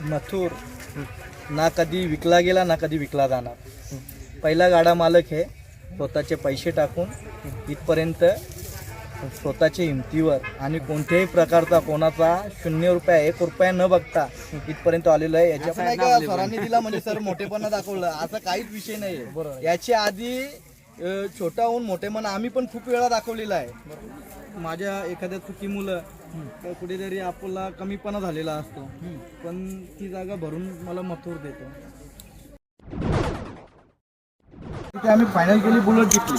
मथुर. ना कधी विकला गेला ना कधी विकला जाणार. पहिला गाडा मालक हे स्वतःचे पैसे टाकून इथपर्यंत स्वतःच्या हिमतीवर आणि कोणत्याही प्रकारचा कोणाचा शून्य रुपया एक रुपया न बघता इथपर्यंत आलेलो आहे. याच्या नाही का सरांनी दिला म्हणजे सर मोठेपणा दाखवलं? असा काहीच विषय नाही याच्या आधी अ, छोटाहून मोठेपणा आम्ही पण खूप वेळा दाखवलेला आहे. माझ्या एखाद्या चुकीमुळं तर कुठेतरी आपला कमीपणा झालेला असतो. पण ती जागा भरून मला मथूर देतो. तिथे आम्ही फायनल केली बुलेट घेतली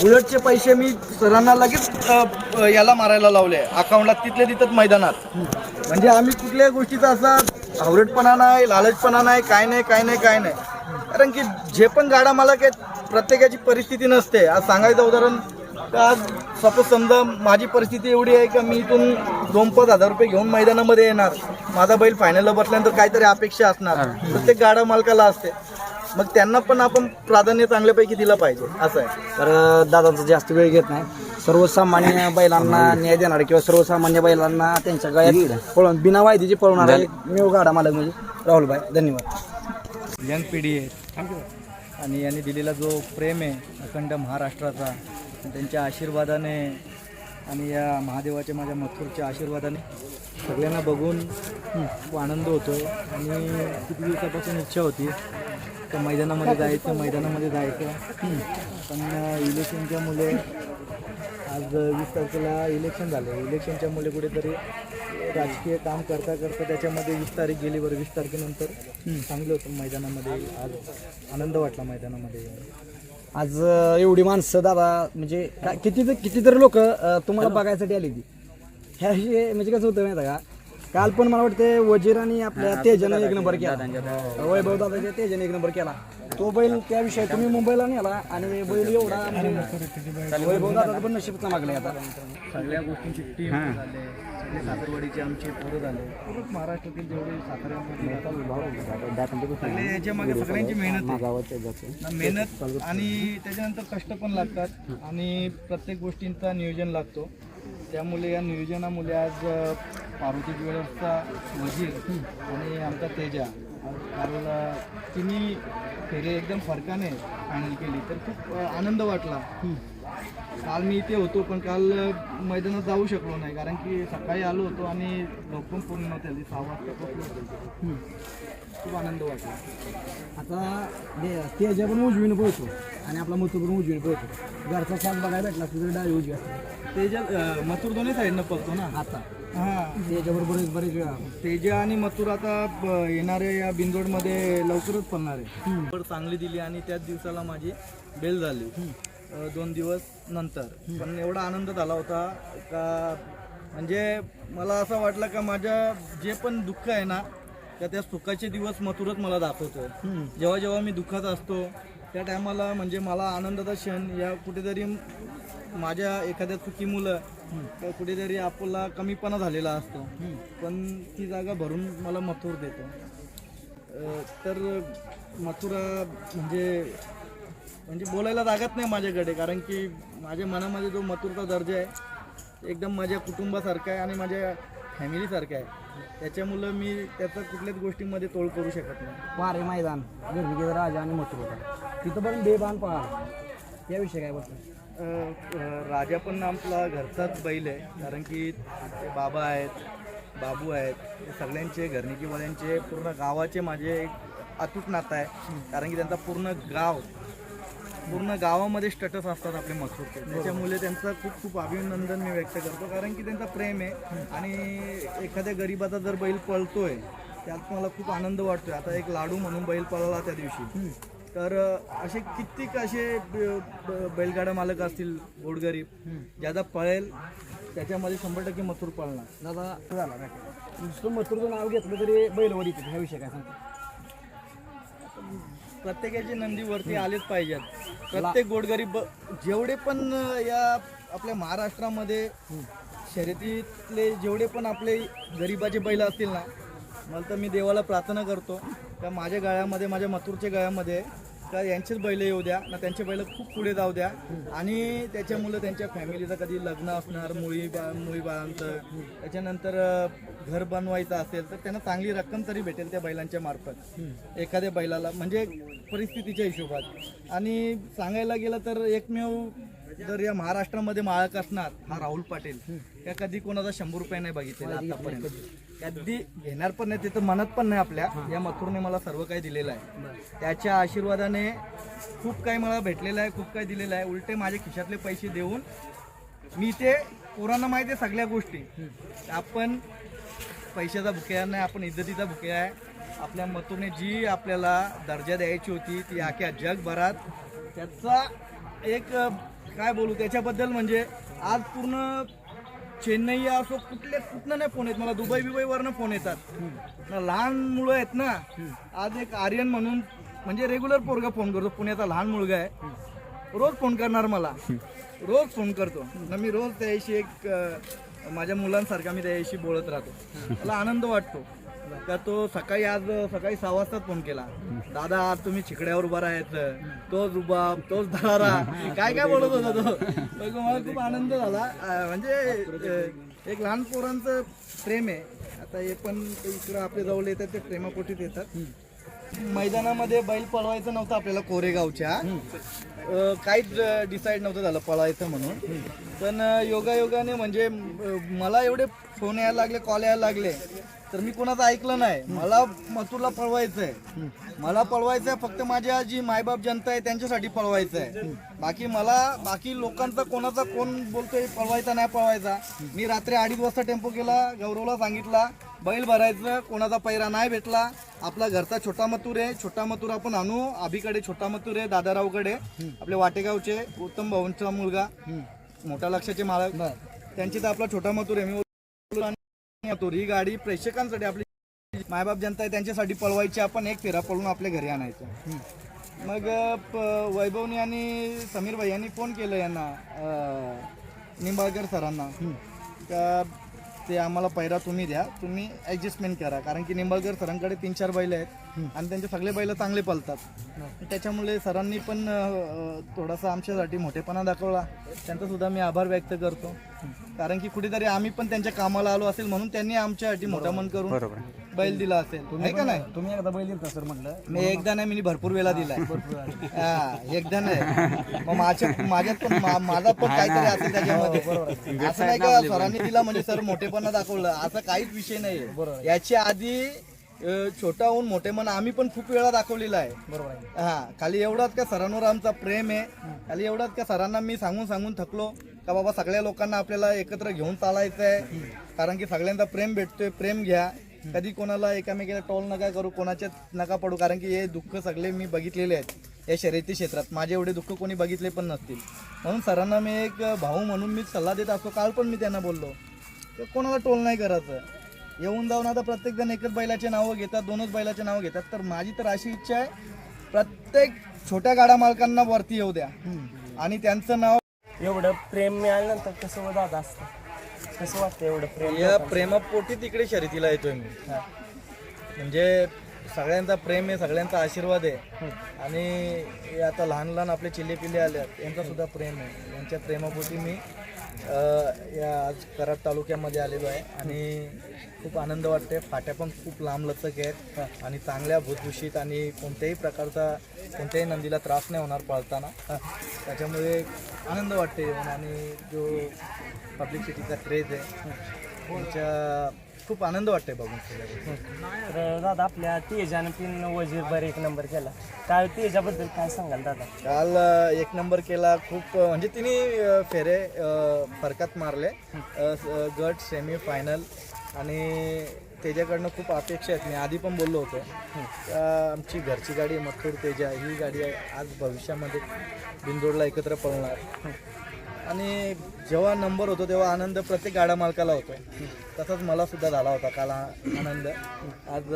बुलेटचे पैसे मी सरांना लगेच अ, याला मारायला लावले. अकाउंटला तिथले तिथंच मैदानात. म्हणजे आम्ही कुठल्याही गोष्टीचा असा हावरेटपणा नाही लालचपणा नाही काय नाही काय नाही काय नाही. कारण की जे पण गाडा मालक आहेत प्रत्येकाची परिस्थिती नसते. आज सांगायचं उदाहरण तर आज सपोज समजा माझी परिस्थिती एवढी आहे का मी इथून दोन पाच हजार रुपये घेऊन मैदानामध्ये येणार माझा बैल फायनलला बसल्यानंतर काहीतरी अपेक्षा असणार प्रत्येक गाडा मालकाला असते. मग त्यांना पण आपण प्राधान्य चांगल्यापैकी दिलं पाहिजे असं आहे. तर दादांचा जास्त वेळ घेत नाही. सर्वसामान्य बैलांना न्याय देणारे किंवा सर्वसामान्य बैलांना त्यांच्या गळ्यात पळून बिना वायदीची पळवणारा एक मेव गाडा मालक म्हणजे राहुलभाई धन्यवाद. यंग पिढी आहे. आणि यांनी दिलेला जो प्रेम आहे अखंड महाराष्ट्राचा त्यांच्या आशीर्वादाने आणि या महादेवाच्या माझ्या मथुरच्या आशीर्वादाने सगळ्यांना बघून खूप आनंद होतोय. आणि किती दिवसापासून इच्छा होती. तर मैदानामध्ये जायचं मैदानामध्ये जायचं. पण इलेक्शनच्या मुले आज वीस तारखेला इलेक्शन झालं. इलेक्शनच्या मुले कुठेतरी राजकीय काम करता करता त्याच्यामध्ये वीस तारीख गेली बरं. वीस तारखेनंतर चांगलं होतं मैदानामध्ये. आज आनंद वाटला मैदानामध्ये. आज अं, एवढी माणसं दादा म्हणजे काय- किती कितीतरी लोक तुम्हाला बघायसाठी आली ती ह्या हे म्हणजे कसं होतं माहिती का? काल पण मला वाटतं वजीर आणि आपल्या तेजाने एक नंबर केला. वैभव दादाच्या तेजाने एक नंबर केला. तो बैल त्याविषयी तुम्ही मुंबईला नेला आणि बैल एवढा म्हणजे वैभव दादा पण नशीब चमकले आता? सगळ्या गोष्टींची टीम झाले सगळे साखरवाडीचे आमचे पोरं झाले. पूर्ण महाराष्ट्रातील जेवढे साखर सगळे याच्या मागे सगळ्यांची मेहनत मेहनत आणि त्याच्यानंतर कष्ट पण लागतात आणि प्रत्येक गोष्टींचा नियोजन लागतो. त्यामुळे या नियोजनामुळे आज पार्वती ज्वेलर्सचा वजीर आणि आमचा तेजा कारण तिने फेरी एकदम फरकाने फायनल केली. तर खूप आनंद वाटला. काल मी इथे होतो पण काल मैदानात जाऊ शकलो नाही कारण की सकाळी आलो होतो आणि झोप पण पूर्ण नव्हती सहा वाजता पोहोचलो. खूप आनंद वाटला. आता ते- तेजा पण उजवीने पोहतो आणि आपला मथुर पण उजवीने पोहतो घरचा साथ बघायला भेटला तुझं डावी उजवी असते. तेजा मथुर दोन्ही साईडनं पळतो ना? आता. हां. त्याच्याबरोबर बरेच बरेच वेळा. तेजा आणि मथुर आता येणाऱ्या या बिंदोडमध्ये लवकरच पडणार आहे. चांगली दिली आणि त्याच दिवसाला माझी बेल झाली. अ, दोन दिवस नंतर. पण एवढा आनंद झाला होता का म्हणजे मला असं वाटलं का माझ्या जे पण दुःख आहे ना त्या त्या सुखाचे दिवस मथुरच मला दाखवतो जेव्हा जेव्हा मी दुःखात असतो त्या टायमाला म्हणजे मला आनंदाचा क्षण या कुठेतरी माझ्या एखाद्या चुकीमुळं तर कुठेतरी आपला कमीपणा झालेला असतो. पण ती जागा भरून मला मथुर देतो. अ, तर मथुरा म्हणजे म्हणजे बोलायला लागत नाही माझ्याकडे कारण की माझ्या मनामध्ये जो मथुरचा दर्जा आहे एकदम माझ्या कुटुंबासारखा आहे आणि माझ्या फॅमिलीसारखा आहे. त्याच्यामुळं मी त्याचा कुठल्याच गोष्टीमध्ये तोड करू शकत नाही. वारे मैदान गर्भिकेचा राजा आणि मथुर होता तिथं पण बेबान पळाला याविषयी काय बोलतो अ, अ, राजा पण आपला घरचाच बैल आहे कारण की ते बाबा आहेत बाबू आहेत सगळ्यांचे घरनिकीवाल्यांचे पूर्ण गावाचे माझे एक अतूट नातं आहे. कारण की त्यांचा पूर्ण गाव पूर्ण गावामध्ये स्टेटस असतात आपले मथुरचे त्याच्यामुळे त्यांचं खूप खूप अभिनंदन मी व्यक्त करतो. कारण की त्यांचा प्रेम आहे आणि एखाद्या गरीबाचा जर बैल पळतोय त्यात मला खूप आनंद वाटतोय. आता एक लाडू म्हणून बैल पळला त्या दिवशी. तर असे कित्येक असे बैलगाडा मालक असतील गोडगरीब ज्यादा पळेल त्याच्यामध्ये शंभर टक्के मथुर पळणार. दादा झाला मथुरचं नाव घेतलं तरी बैलवर येते ह्या विषयी काय सांगतो? प्रत्येकाची नंदी वरती आलेच पाहिजेत. प्रत्येक गोडगरीब जेवढे पण या आपल्या महाराष्ट्रामध्ये शर्यतीतले जेवढे पण आपले गरिबाचे बैल असतील ना मला तर मी देवाला प्रार्थना करतो. का माझ्या गळ्यामध्ये माझ्या मथुरच्या गळ्यामध्ये का यांचेच बैल येऊ द्या. ना त्यांचे बैल खूप पुढे जाऊ द्या. आणि त्याच्यामुळे त्यांच्या फॅमिलीचं कधी लग्न असणार मुळी बा मुळी बाळांचं. त्याच्यानंतर घर बनवायचं असेल तर त्यांना चांगली रक्कम तरी भेटेल त्या बैलांच्या मार्फत. एखाद्या बैलाला म्हणजे परिस्थितीच्या हिशोबात. आणि सांगायला गेलं तर एकमेव जर या महाराष्ट्रामध्ये माळक असणार हा राहुल पाटील. या कधी कोणाचा शंभर रुपये नाही बघितलेला आतापर्यंत. कधी घेणार पण नाही ते तर म्हणत पण नाही आपल्या. या मथुरने मला सर्व काही दिलेलं आहे. त्याच्या आशीर्वादाने खूप काही मला भेटलेलं आहे खूप काही दिलेलं आहे. उलटे माझ्या खिशातले पैसे देऊन मी ते पोरांना माहिती आहे सगळ्या गोष्टी. आपण पैशाचा भुकेया नाही आपण इज्जतीचा भुकेया आहे. आपल्या मतूने जी आपल्याला दर्जा द्यायची होती ती अख्या जगभरात त्याचा एक काय बोलू त्याच्याबद्दल म्हणजे आज पूर्ण चेन्नई असो कुठले कुठनं नाही फोन येत. मला दुबई बिबईवरनं फोन येतात. ना लहान मुलं आहेत ना आज एक आर्यन म्हणून म्हणजे रेग्युलर पोरगा फोन करतो. पुण्याचा लहान मुलगा आहे. रोज फोन करणार मला. रोज फोन करतो. ना मी रोज त्याशी एक माझ्या मुलांसारखा मी त्याशी बोलत राहतो. मला आनंद वाटतो. तर तो सकाळी आज सकाळी सहा वाजताच फोन केला. दादा आज तुम्ही छिकड्यावर उभा राहायचं. तोच रुबाब तोच दरारा. काय काय बोलत होता तो? मग मला खूप आनंद झाला. म्हणजे एक लहान पोरांचं प्रेम आहे. आता हे पण इकडं आपले जवळ येतात ते प्रेमापोटीत येतात. मैदानामध्ये बैल पळवायचं नव्हतं आपल्याला कोरेगावच्या. काहीच डिसाईड नव्हतं झालं पळायचं म्हणून. पण योगायोगाने म्हणजे मला एवढे फोन यायला लागले कॉल यायला लागले. तर मी कोणाचं ऐकलं नाही. मला मथुरला पळवायचं आहे मला पळवायचं आहे फक्त माझ्या जी मायबाप जनता आहे त्यांच्यासाठी पळवायचं आहे बाकी मला बाकी लोकांचा कोणाचा कोण बोलतोय पळवायचा नाही पळवायचा. मी रात्री अडीच वाजता टेम्पो केला गौरवला सांगितला बैल भरायचं कोणाचा पैरा नाही भेटला. आपला घरचा छोटा मथुर आहे छोटा मथुर आपण आणू. अभिकडे छोटा मथुर आहे दादारावकडे आपले वाटेगावचे उत्तम भाऊंचा मुलगा. मोठ्या लक्षाचे मालक. त्यांची तर आपला छोटा मथुर आहे. मी आणि ही गाडी प्रेक्षकांसाठी आपली मायबाप जनता आहे त्यांच्यासाठी पळवायची. आपण एक फेरा पळून आपल्या घरी आणायचं. मग प- वैभवनी आणि समीर भाई यांनी फोन केलं यांना निंबाळकर सरांना. का ते आम्हाला पैरा तुम्ही द्या. तुम्ही ॲडजस्टमेंट करा. कारण की निंबाळकर सरांकडे तीन चार बैल आहेत. आणि त्यांचे सगळे बैल चांगले पळतात. त्याच्यामुळे सरांनी पण थोडासा आमच्यासाठी मोठेपणा दाखवला. त्यांचा सुद्धा मी आभार व्यक्त करतो. कारण की कुठेतरी आम्ही पण त्यांच्या कामाला आलो असेल म्हणून त्यांनी आमच्यासाठी मोठा मन करून बैल दिला असेल. का नाही? तुम्ही एकदा बैल दिलता सर म्हटलं मी एकदा नाही मी भरपूर वेळा दिलाय. हा एकदा नाही. मग माझ्या माझ्यात पण माझा पण काहीतरी असेल त्याच्यामध्ये. असं नाही का सरांनी दिला म्हणजे सर मोठेपणा दाखवलं. असं काहीच विषय नाही याच्या आधी छोटा होऊन मोठे मन आम्ही पण खूप वेळा दाखवलेला आहे. बरोबर आहे. हा खाली एवढाच का सरांवर आमचा प्रेम आहे. खाली एवढाच का सरांना मी सांगून सांगून थकलो का बाबा सगळ्या लोकांना आपल्याला एकत्र घेऊन चालायचं आहे कारण की सगळ्यांचा प्रेम भेटतोय प्रेम घ्या. कधी कोणाला एकामेकाला टोल नका करू कोणाच्यात नका पडू. कारण की हे दुःख सगळे मी बघितलेले आहेत या शर्यती क्षेत्रात. माझे एवढे दुःख कोणी बघितले पण नसतील. म्हणून सरांना मी एक भाऊ म्हणून मी सल्ला देत असतो. काल पण मी त्यांना बोललो. कोणाला टोल नाही करायचं. येऊन जाऊन आता प्रत्येक जण एकच बैलाचे नावं घेतात दोनच बैलाचे नावं घेतात. तर माझी तर अशी इच्छा आहे प्रत्येक छोट्या गाडा मालकांना वरती येऊ द्या. आणि त्यांचं नाव एवढं प्रेम मिळाल्यानंतर कसं दादा असतं? कसं वाटतं एवढं प्रेम या प्रेमापोटी तिकडे शर्यतीला येतोय मी. म्हणजे सगळ्यांचा प्रेम आहे सगळ्यांचा आशीर्वाद आहे. आणि हे आता लहान लहान आपले चिल्ले पिल्ले आले यांचा सुद्धा प्रेम आहे. यांच्या प्रेमापोटी मी या आज कराड तालुक्यामध्ये आलेलो आहे आणि खूप आनंद वाटते फाट्या पण खूप लांबलचक आहेत आणि चांगल्या भूतभूषित आणि कोणत्याही प्रकारचा कोणत्याही नंदीला त्रास नाही होणार पळताना. त्याच्यामुळे आनंद वाटते आणि जो पब्लिसिटीचा क्रेज आहे त्याच्या खूप आनंद वाटते बघून सगळ्या गोष्टी. तर दादा आपल्या तेजानं पिन वजीरभर एक नंबर केला. काय तेजाबद्दल काय सांगाल दादा? काल अ, एक नंबर केला. खूप अ, म्हणजे तिने अ, फेरे अ, फरकात मारले. अ, स- गट सेमी फायनल आणि त्याच्याकडनं खूप अपेक्षा आहेत. मी आधी पण बोललो होतो. आमची घरची गाडी मथुर तेजा. ही गाडी आहे आज भविष्यामध्ये बिंदोडला एकत्र पळणार. आणि जेव्हा नंबर होतो तेव्हा आनंद प्रत्येक गाडा मालकाला होतो. तसाच मला सुद्धा झाला होता काल हा आनंद. आज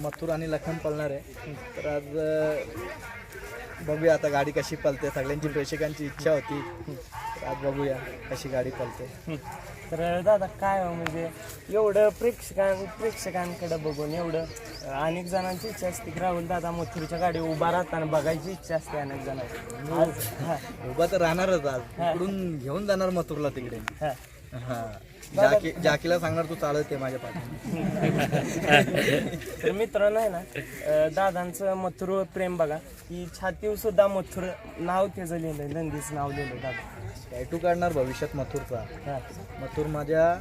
मथुर आणि लखन पळणार आहे तर आज बघूया आता गाडी कशी पलते. सगळ्यांची प्रेक्षकांची इच्छा होती. तर आज बघूया कशी गाडी पलते. तर दादा काय हो म्हणजे एवढं प्रेक्षकां प्रेक्षकांकडे बघून एवढं अनेक जणांची इच्छा असते की राहुल दादा मथुरच्या गाडी उभा राहताना बघायची इच्छा असते अनेक जणांची. आज हा. उभा तर राहणारच आज. इकडून घेऊन जाणार मथुरला तिकडे. हा. हा. जाकी जाकीला सांगणार तू चालत आहे माझ्या पाठी तर मित्रांनो आहे ना अं, दादांचं मथुर प्रेम बघा. की छातीव सुद्धा मथुर नाव त्याचं लिहिलं नंदीच नाव लिहिलं दादा. टॅटू काढणार भविष्यात मथुरचा हा. मथुर माझ्या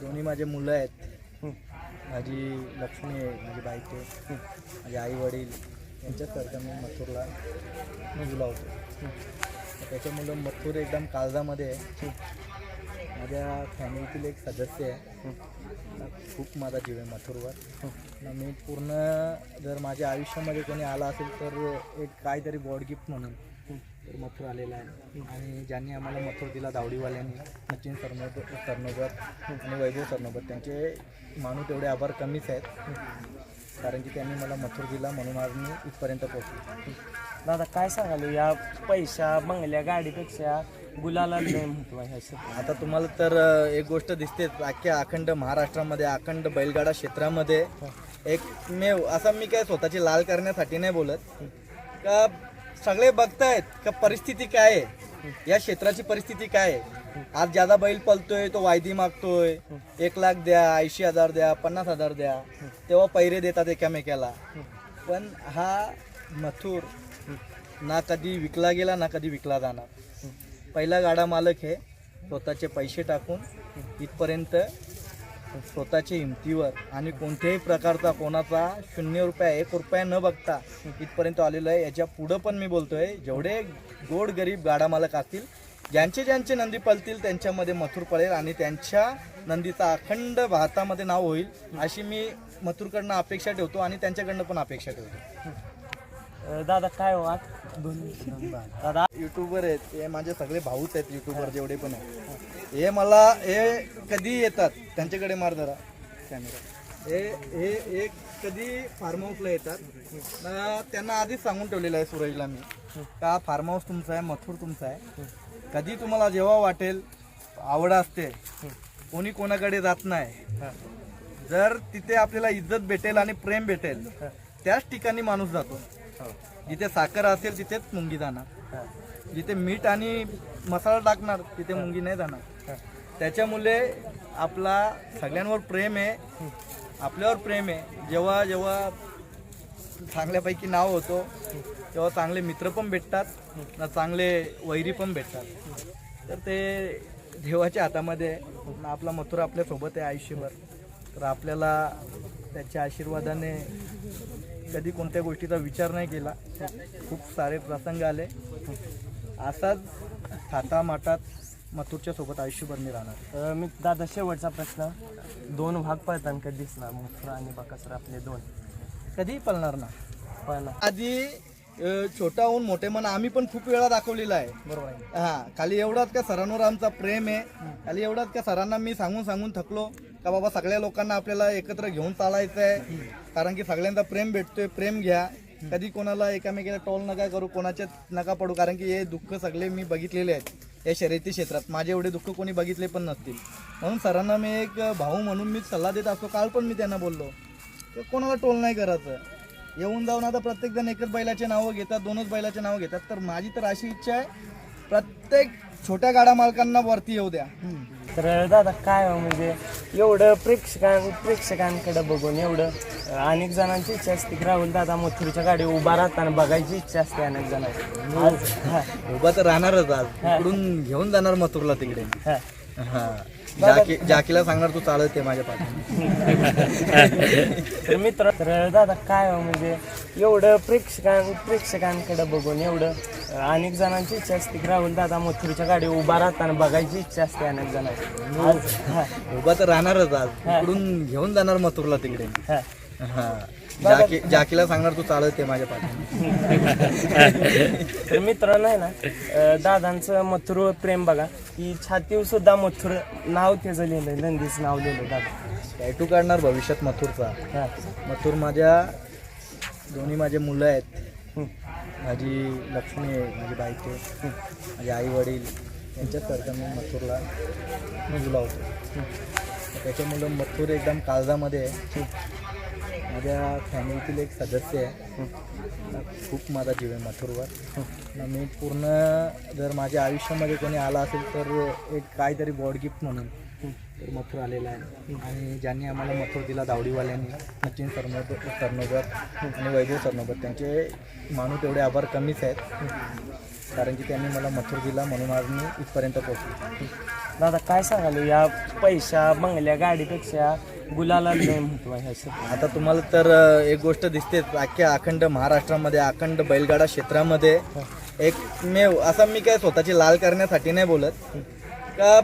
दोन्ही माझे मुलं आहेत. हं. माझी लक्ष्मी आहे माझी बायको माझे आई वडील. यांच्यासारखं मी मथुरला. जीव लावतो त्याच्यामुळं मथुर एकदम काळजामध्ये आहे. माझ्या फॅमिलीतील एक सदस्य आहे. मला खूप माझा जीव आहे मथुरवर. मी पूर्ण जर माझ्या आयुष्यामध्ये कोणी आला असेल तर एक काहीतरी गॉड गिफ्ट म्हणून. मथुर आलेला आहे. आणि ज्यांनी आम्हाला मथुर दिला दावडीवाल्यांनी सचिन सरनोब सरनोबत आणि वैभव सरनोबत त्यांचे मानू तेवढे आभार कमीच आहेत. कारण की त्यांनी मला मथुर दिला म्हणून आज मी इथपर्यंत पोहोचलो. दादा काय सांगाल या पैशा बंगल्या गाडीपेक्षा गुलाला महत्त्व आहे असं. आता तुम्हाला तर एक गोष्ट दिसतेच अख्ख्या अखंड महाराष्ट्रामध्ये अखंड बैलगाडा क्षेत्रामध्ये एक मे असं मी काय स्वतःची लाल करण्यासाठी नाही बोलत. का सगळे बघतायत का परिस्थिती काय आहे? या क्षेत्राची परिस्थिती काय आहे? आज ज्यादा बैल पलतोय तो वायदी मागतोय. एक लाख द्या ऐंशी हजार द्या पन्नास हजार द्या. तेव्हा पैरे देतात एकामेकाला. पण हा मथुर ना कधी विकला गेला ना कधी विकला जाणार. पहिला गाडा मालक हे स्वतःचे पैसे टाकून इथपर्यंत स्वतःच्या हिमतीवर आणि कोणत्याही प्रकारचा कोणाचा शून्य रुपया एक रुपया न बघता इथपर्यंत आलेलो आहे. याच्या पुढं पण मी बोलतोय जेवढे गोड गरीब गाडा मालक असतील ज्यांचे ज्यांचे नंदी पळतील त्यांच्यामध्ये मथुर पळेल आणि त्यांच्या नंदीचा अखंड भारतामध्ये नाव होईल अशी मी मथुरकडनं अपेक्षा ठेवतो आणि त्यांच्याकडनं पण अपेक्षा ठेवतो. दादा काय हो आज? दादा? युट्यूबर आहेत हे माझे सगळे भाऊच आहेत युट्यूबर जेवढे पण आहेत. हे मला हे कधी येतात? त्यांच्याकडे मार जरा. कॅमेरा. हे हे हे कधी फार्म हाऊसला येतात? त्यांना आधीच सांगून ठेवलेलं आहे सुरजला मी. का फार्म हाऊस तुमचा आहे मथुर तुमचा आहे. कधी तुम्हाला जेव्हा वाटेल आवड असते कोणी कोणाकडे जात नाही. जर तिथे आपल्याला इज्जत भेटेल आणि प्रेम भेटेल त्याच ठिकाणी माणूस जातो. जिथे साखर असेल तिथेच मुंगी जाणार. जिथे मीठ आणि मसाला टाकणार तिथे मुंगी नाही जाणार. त्याच्यामुळे आपला सगळ्यांवर प्रेम आहे. आपल्यावर प्रेम आहे. जेव्हा जेव्हा चांगल्यापैकी नाव होतो तेव्हा चांगले मित्र पण भेटतात ना चांगले वैरी पण भेटतात. तर ते देवाच्या हातामध्ये ना आपला मथुर आपल्यासोबत आहे आयुष्यभर. तर आपल्याला त्याच्या आशीर्वादाने कधी कोणत्या गोष्टीचा विचार नाही केला. खूप सारे प्रसंग आले. असाच थाटा माटात मथुरच्या सोबत आयुष्यभर मी राहणार. अं, मी दादा शेवटचा प्रश्न. दोन भाग पळताना कधी दिसणार? मथुर आणि बकासूर आपले दोन. कधीही पळणार ना? पळणार. आधी अ, छोटा होऊन मोठे मन आम्ही पण खूप वेळा दाखवलेला आहे. बरोबर आहे. हा खाली एवढाच का सरांवर आमचा प्रेम आहे. खाली एवढाच का सरांना मी सांगून सांगून थकलो का बाबा सगळ्या लोकांना आपल्याला एकत्र घेऊन चालायचं आहे कारण की सगळ्यांचा प्रेम भेटतोय प्रेम घ्या. कधी कोणाला एकामेकीला टोल नका करू कोणाच्याच नका पडू कारण की हे दुःख सगळे मी बघितलेले आहेत या शर्यती क्षेत्रात. माझे एवढे दुःख कोणी बघितले पण नसतील. म्हणून सरांना मी एक भाऊ म्हणून मी सल्ला देत असतो. काल पण मी त्यांना बोललो तर कोणाला टोल नाही करायचं. येऊन जाऊन आता प्रत्येक जण एकच बैलाचे नावं घेतात दोनच बैलाचे नावं घेतात. तर माझी तर अशी इच्छा आहे प्रत्येक छोट्या गाडा मालकांना वरती येऊ द्या. तर दादा काय हो म्हणजे एवढं प्रेक्षकां प्रेक्षकांकडे बघून एवढं अनेक जणांची इच्छा असते की राहुल दादा मथुरच्या गाडी उभा राहताना बघायची इच्छा असते अनेक जणांची. आज हा उभा तर राहणारच आज. इकडून घेऊन जाणार मथुरला तिकडे. हा. हा. जाकी जाकीला सांगणार तू चालत आहे माझ्या पाठी तर मित्र तर दादा काय हो म्हणजे एवढं प्रेक्षकां प्रेक्षकांकडे बघून एवढं अनेक जणांची इच्छा असते की राहुल दादा मथुरच्या गाडी उभा राहताना बघायची इच्छा असते अनेक जणांची. उभा तर राहणारच आज. इकडून घेऊन जाणार मथुरला तिकडे. जाकी जाकीला सांगणार तू चालत आहे माझ्या पाठी तर मित्रांनो आहे ना अं, दादांचं मथुर प्रेम बघा. की छातीव सुद्धा मथुर नाव त्याचं लिहिलंय नंदीच नाव लिहिलंय दादा. टॅटू काढणार भविष्यात मथुरचा. हा. मथुर माझ्या दोन्ही माझे मुलं आहेत. माझी लक्ष्मी आहे माझी बायको माझे आई वडील यांच्यासारखं मी मथुरला मुजला होतो त्याच्यामुळं मथुर एकदम काळजामध्ये आहे. माझ्या फॅमिलीतील एक सदस्य आहे. खूप माझा जीव आहे मथुरवर. मी पूर्ण जर माझ्या आयुष्यामध्ये कोणी आला असेल तर एक काहीतरी बॉड गिफ्ट म्हणून तर मथुर आलेला आहे. आणि ज्यांनी आम्हाला मथुर दिला दावडीवाल्यांनी सचिन सरनोब सरनोबत आणि वैभव सरनोबत त्यांचे माणूस तेवढे आभार कमीच आहेत. कारण की त्यांनी मला मथुर दिला म्हणून आज मी इथपर्यंत पोहोचलो. दादा काय सांगाल? या पैशा बंगल्या गाडीपेक्षा गुलाला नाही महत्त्व आहे असं. आता तुम्हाला तर अ, एक गोष्ट दिसते अख्ख्या अखंड महाराष्ट्रामध्ये अखंड बैलगाडा क्षेत्रामध्ये एक मेव असं मी काय स्वतःची लाल करण्यासाठी नाही बोलत. का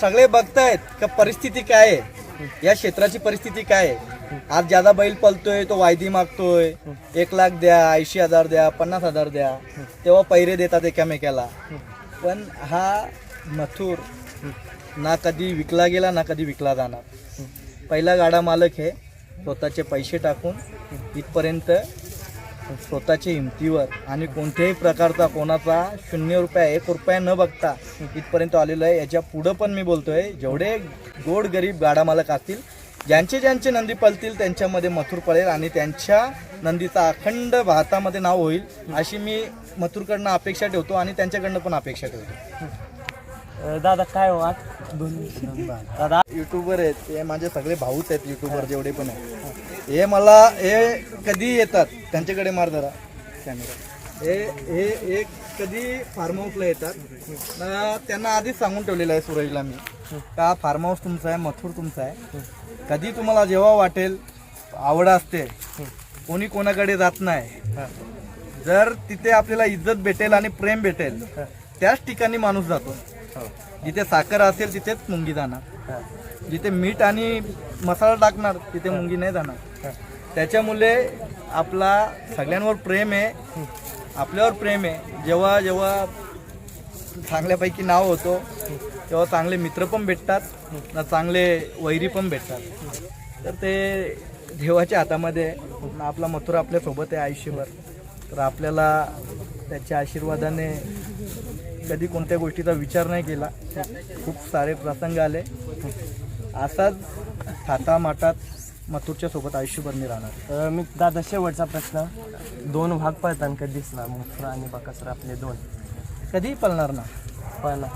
सगळे बघतायत का परिस्थिती काय आहे? या क्षेत्राची परिस्थिती काय आहे? आज ज्यादा बैल पलतोय तो वायदी मागतोय. एक लाख द्या ऐंशी हजार द्या पन्नास हजार द्या. तेव्हा पैरे देतात एकामेकाला. पण हा मथुर ना कधी विकला गेला ना कधी विकला जाणार. पहिला गाडा मालक हे स्वतःचे पैसे टाकून इथपर्यंत स्वतःच्या हिमतीवर आणि कोणत्याही प्रकारचा कोणाचा शून्य रुपया एक रुपया न बघता इथपर्यंत आलेलो आहे. याच्या पुढं पण मी बोलतो आहे जेवढे गोड गरीब गाडा मालक असतील ज्यांचे ज्यांचे नंदी पळतील त्यांच्यामध्ये मथुर पळेल आणि त्यांच्या नंदीचा अखंड भारतामध्ये नाव होईल अशी मी मथुरकडनं अपेक्षा ठेवतो आणि त्यांच्याकडनं पण अपेक्षा ठेवतो. दादा काय हो आज? दादा युट्यूबर आहेत. हे माझे सगळे भाऊच आहेत युट्यूबर जेवढे पण आहेत. हे मला हे कधी येतात? त्यांच्याकडे मार जरा. कॅमेरा हे हे एक कधी फार्म हाऊसला येतात? त्यांना आधीच सांगून ठेवलेलं आहे सुरजला मी. का फार्म हाऊस तुमचा आहे मथुर तुमचा आहे. कधी तुम्हाला जेव्हा वाटेल आवड असते कोणी कोणाकडे जात नाही. जर तिथे आपल्याला इज्जत भेटेल आणि प्रेम भेटेल त्याच ठिकाणी माणूस जातो. जिथे साखर असेल तिथेच मुंगी जाणार. जिथे मीठ आणि मसाला टाकणार तिथे मुंगी नाही जाणार. त्याच्यामुळे आपला सगळ्यांवर प्रेम आहे. आपल्यावर प्रेम आहे. जेव्हा जेव्हा चांगल्यापैकी नाव होतो तेव्हा चांगले मित्र पण भेटतात ना चांगले वैरी पण भेटतात. तर ते देवाच्या हातामध्ये आपला मथुरा आपल्यासोबत आहे आयुष्यभर. तर आपल्याला त्याच्या आशीर्वादाने कधी कोणत्या गोष्टीचा विचार नाही केला. खूप सारे प्रसंग आले. असाच थाटामाटात मथुरच्या सोबत आयुष्यभर मी राहणार. मी दादा शेवटचा प्रश्न. दोन भाग पळताना कधी दिसणार? मथुरा आणि बकासूर आपले दोन. कधीही पळणार ना. पळणार.